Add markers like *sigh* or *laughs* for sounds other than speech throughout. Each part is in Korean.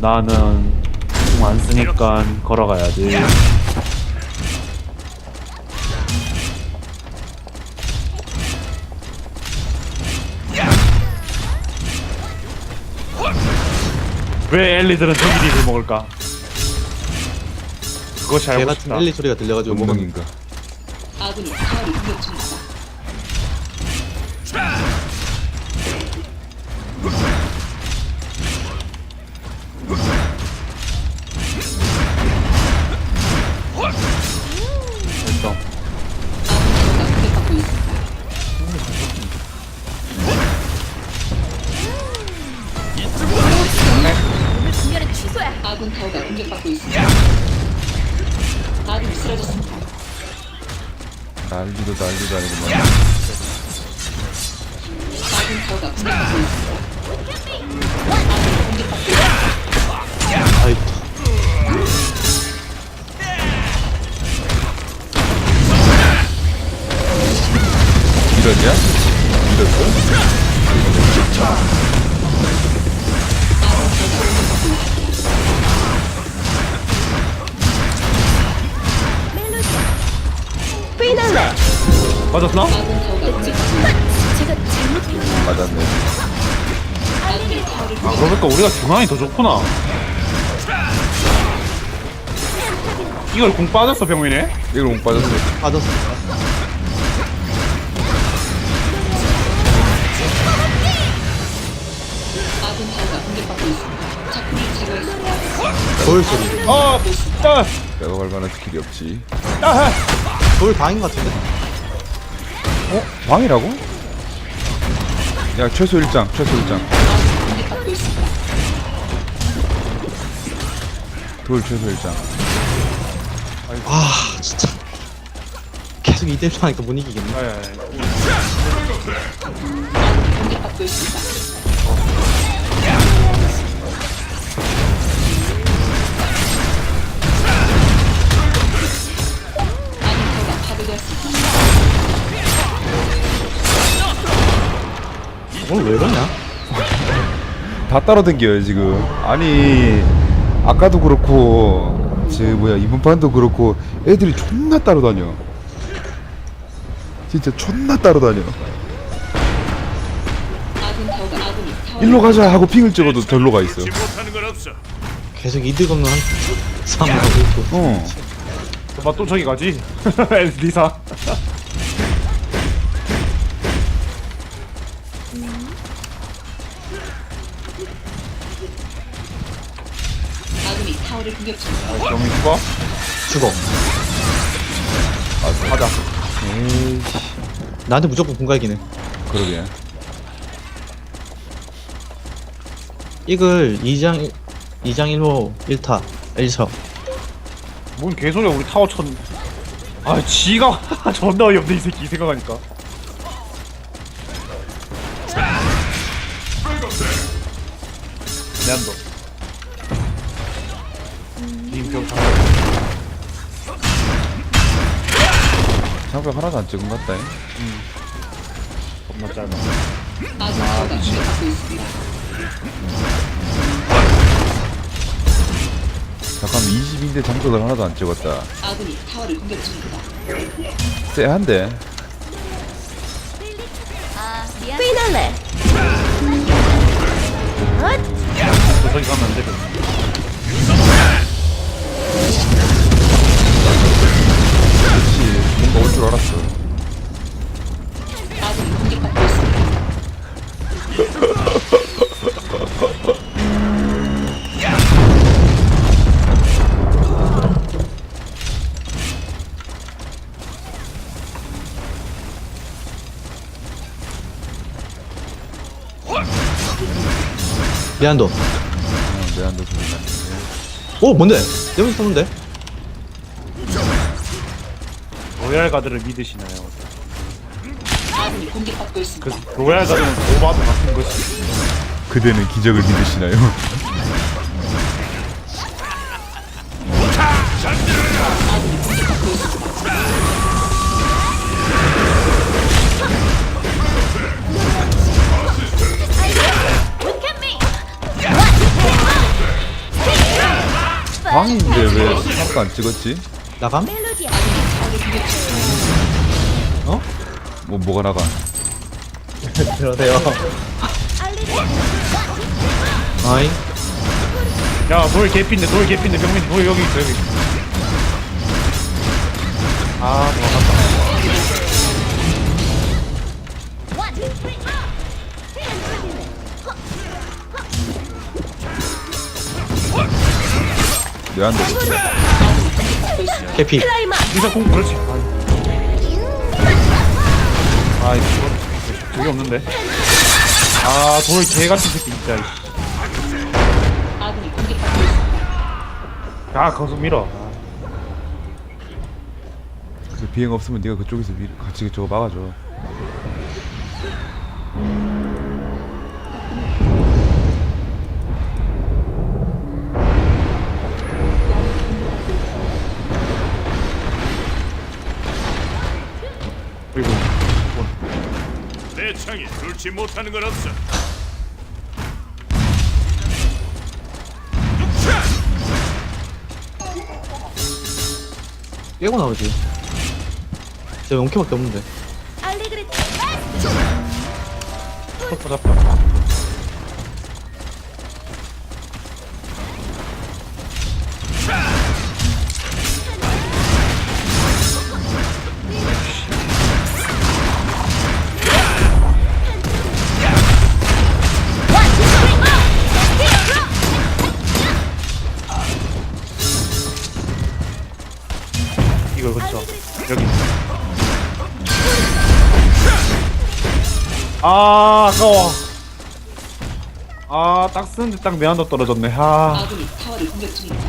나는 공 안 쓰니까 걸어가야지. 왜 엘리들은 전기딜을 먹을까? 그것이 개 알고 같은 싶다. 엘리 소리가 들려가지고 먹은 본능인가? 아군이 타워를 공격 중이다. 난리도 아니구만. 아이 이러냐? 이랬어? 맞았나? 맞았네. 아, 그러니까 우리가 중앙이 더 좋구나. 이걸 공 빠졌어, 병민이? 이걸 못 빠졌어. 빠졌어. 돌 소리 아, 아, 내가 갈 만한 스킬이 없지. 아, 돌 방인 것 같은데? 어? 방이라고? 야 최소 1장 최소 1장 아군이 공격받고 있습니다. 돌 최소 1장 아 진짜 계속 이대로 하니까 못 이기겠네 아, 아, 공격받고 있습니다. 오늘 왜 그러냐? 다 따로 댕겨요 지금 아니 아까도 그렇고 저 뭐야 이번 판도 그렇고 애들이 존나 따라다녀 진짜 존나 따라다녀 일로 가자 하고 핑을 찍어도 절로 가 있어 계속 이득 없는 한 싸움을 하고 있고 어 봐, 또 저기 가지. *laughs* 리사. 병민 죽어? 죽어 가자. 에이씨 나한테 무조건 공갈기네 그러게 이글 2장 2장 1호 1타 1서 뭔 개소리야, 우리 타워 쳤. 아, 지가 *laughs* 존나 어이없네, 이 새끼, 생각하니까. 내한도. 상 장벽 하나도 안 찍은 것 같다 잉. 겁나 짧아. 아군 타워가 공격받고 있습니다. 잠깐만 20인데 장벽을 하나도 안 찍었다 아군이 타워를 공격 중입니다. 쎄한데 피날레. 저 저기 가면 안 되거든. 미안도 어, 내한도 소리 났는데 오 뭔데? 내가 썼는데? 로얄 가드를 믿으시나요? 공격받고 그 있습니다. 로얄 가드는 오바도 같은 것이. 그대는 기적을 믿으시나요? 망인데 왜 아까 안 찍었지? 나감? 멜로디야. 뭐 뭐가 나가? 들어오세요. 알리레. 아이. 야돌 개피인데 돌 개피인데 병민 돌 여기 있어 여기 아 도망갔다 내안 돼. 캐피. 클라이마. 리사 공 그렇지 아 이거 저기 없는데 아 돌 개같은 새끼 진짜 이씨. 야 거기서 밀어 그 비행 없으면 네가 그쪽에서 미, 같이 저거 막아줘. 내 창이 뚫지 못하는 건 없어. 깨고 나오지. 저 용케밖에 없는데. 알리그레트. 톱 잡다 이걸 아 아까워 아딱 쓰는데 딱 내한도 떨어졌네 아 아군이 타워를 공격 중입니다.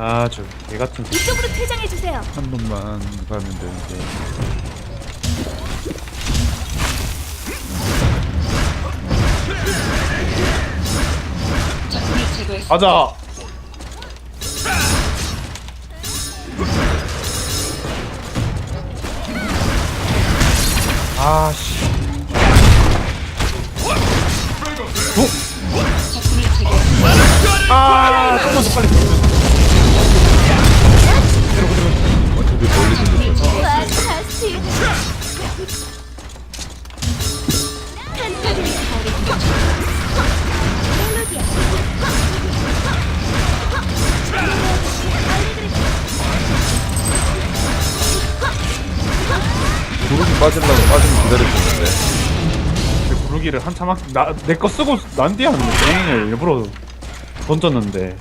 아, 저 개같은. 이쪽으로 퇴장해 주세요. 한 놈만 가면 되는데. 적군을 제거했습니다. 가자. 아, 씨. 적군을 제거했습니다. 아, 빠지려고 빠지면 기다렸었는데. 근데 구르기를 한참 나, 내 거 쓰고 난 뒤에 하는 땡을 일부러 던졌는데.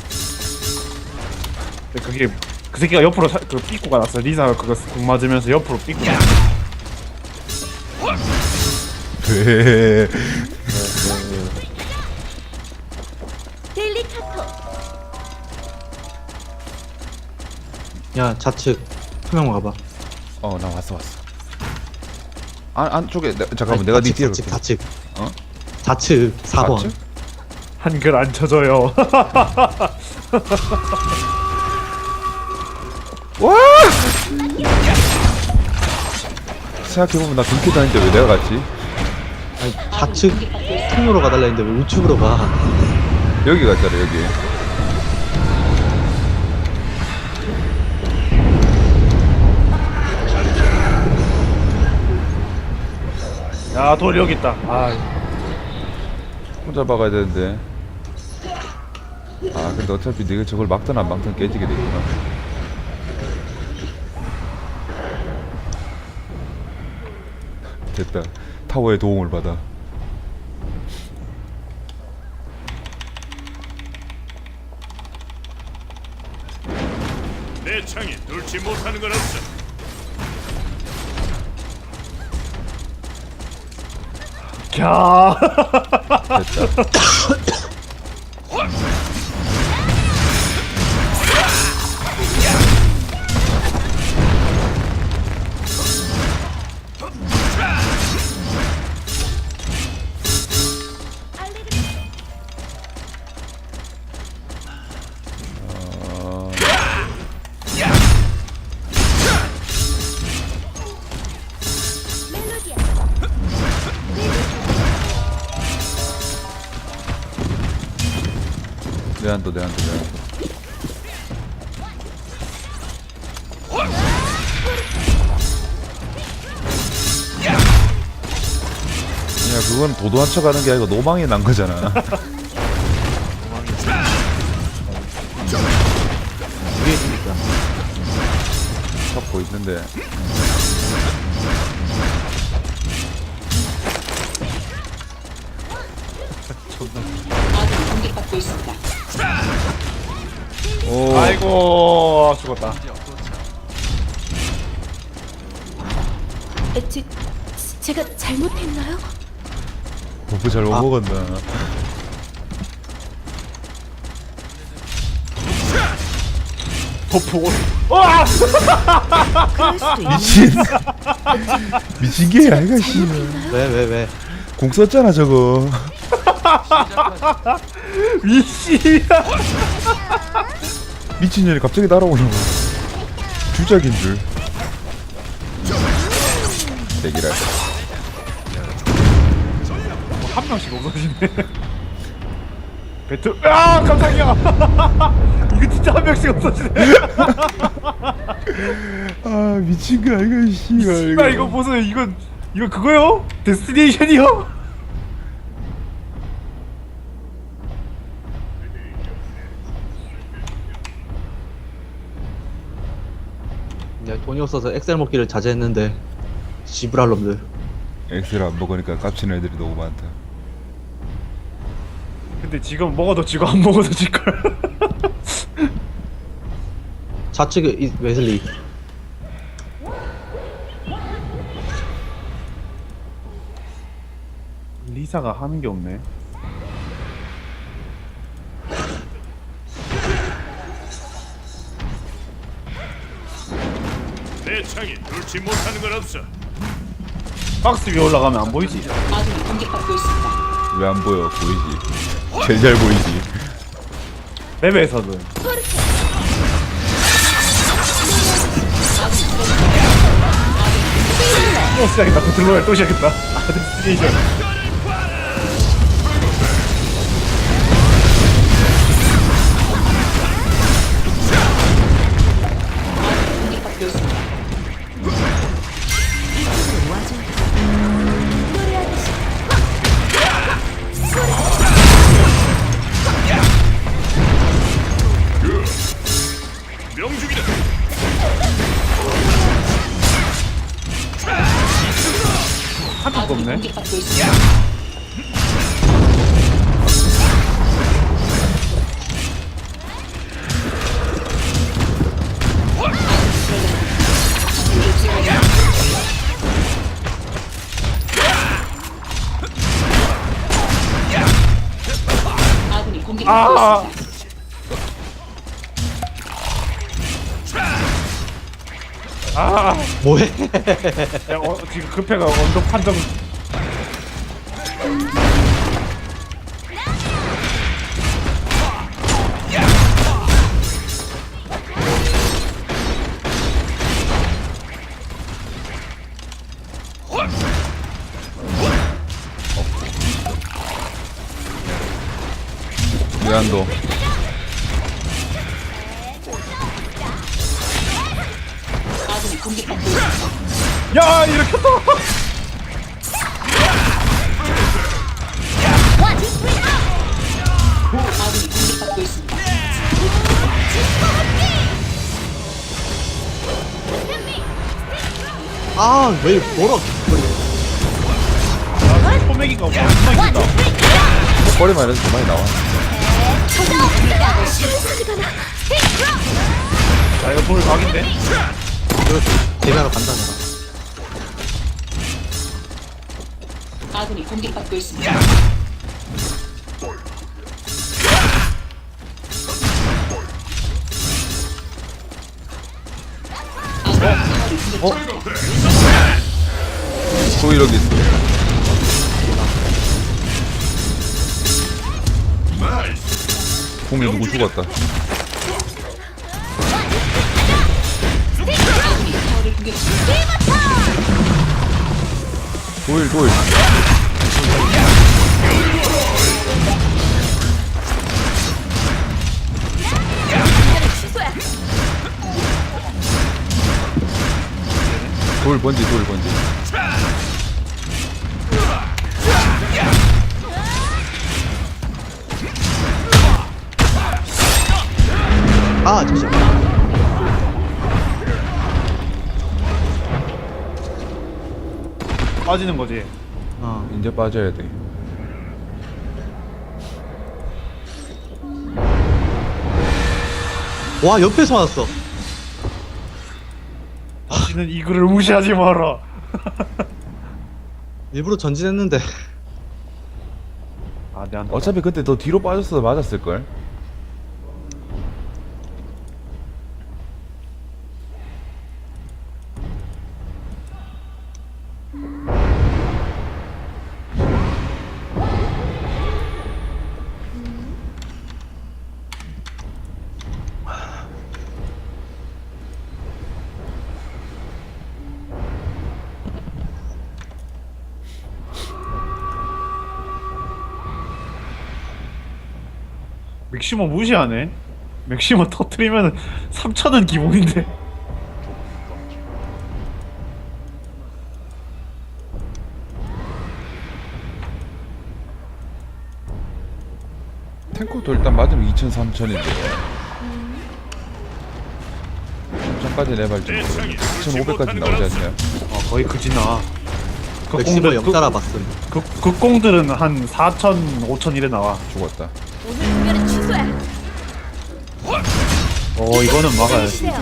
근데 그게 그 새끼가 옆으로 사, 그 삐꾸가 났어. 리사가 그거 공 맞으면서 옆으로 삐꾸 났어. 왜? 데일리 카토. 야 좌측. 투명 가봐. 어, 나 왔어 왔어. 안 안쪽에 내, 잠깐만 내가 네 뒤에 좌측 갈게. 좌측. 어? 좌측 4번. 좌측? 한글 안 쳐져요. *laughs* 와! 생각해보면 나 그렇게 다니는데 왜 내가 갔지? 아니 좌측 통로로 가달라 했는데 왜 우측으로 가? 여기 갔잖아 여기 야, 돌 여기 있다. 아, 혼자 박아야 되는데. 아 근데 어차피 네가 저걸 막든 안 막든 깨지게 되구나. 됐다. 타워의 도움을 받아. 내 창이 뚫지 못하는 건 없어. 캬. 됐다 *laughs* 내한도 내한도 내한도 야 그건 도도한 척 하는 게 아니고 노망이 난 거잖아 위에 있으니까. 잡고 있는데 아군이 공격받고 있습니다. 오. 아이고 죽었다. 에, 제, 제가 잘못했나요? 버프 잘못 아. 먹었나. 버프 와 그럴 수도 있 미친. 미친 게 아이가 씨. 왜, 왜, 왜. 공 썼잖아 저거 미씨야. 미친년이 갑자기 거 주작인 줄. 대기라 한 명씩 없어지네. 배트 아 깜짝이야. *laughs* 이거 진짜 한 명씩 없어지네. 아 미친 거 아이가 씨발. 이거 보세요 이거 이거 그거요? 데스티네이션이요? 내가 돈이 없어서 엑셀 먹기를 자제했는데. 지브랄 놈들. 엑셀 안 먹으니까 깝치는 애들이 너무 많다 근데 지금 먹어도 지고 안 먹어도 질걸 *laughs* 좌측에 이 웨슬리. 리사가 하는 게 없네 내 창이 뚫지 못하는 건 없어. 박스 위에 올라가면 안 보이지? 아군이 공격받고 있습니다. 왜 안 보여? 보이지? 제일 잘 보이지? 맵에서는. 또 시작했다. 배틀로얄 또 시작했다. 아 데스티네이션 공격받고 있습니다. 아군이 공격받고 아. 있습니다. 아 뭐해? 야, 어, 지금 급해가 언덕 판정 있습니다. 야 이렇게 또 아, 왜 멀어? 소맥이가 엄청 있다. 머리만 해도 그만이 나와. 자 이거 돌 각인데? 대가로 간다는 아군이 공격받고 있습니다. 아 또 이런 게 있어요. 공이 누구 죽었다. 도일 도일. 돌 번지 돌 번지. 아 잠시만 빠지는 거지. 어 이제 빠져야 돼 와 옆에서 맞았어 다시는 이 글을 무시하지 마라. *laughs* 일부러 전진했는데 아, 내한테. 어차피 그때 더 뒤로 빠졌어도 맞았을 걸 맥시머 무시하네. 맥시머 터트리면 3천은 기본인데. 탱커도 일단 맞으면 2천 3천인데 3천까지 내발 좀 2,500까지 나오지 않냐 어, 거의 그지나. 맥시머 극공들, 역따라 봤음 극, 극공들은 한 4천, 5천 이래 나와. 죽었다 어, 이거는 막아야지. 해주세요.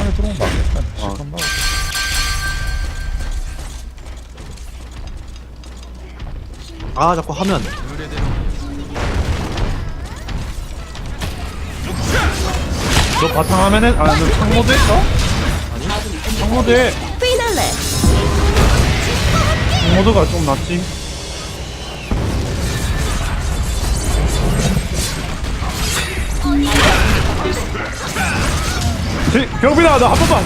안에 들어오면 막겠다 시간 막아 자꾸 하면 너 바탕 화면에, 아, 너 창모드 했어? 창모드 해. 피날레. 창모드가 좀 낫지. 제, 병빈아, 나 한 번만!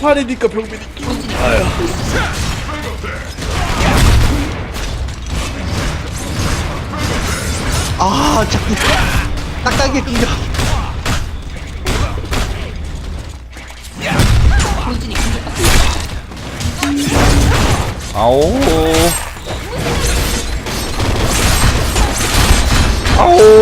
팔이니까 병빈이 아 자꾸 딱딱하게 끊겨. 아오 아오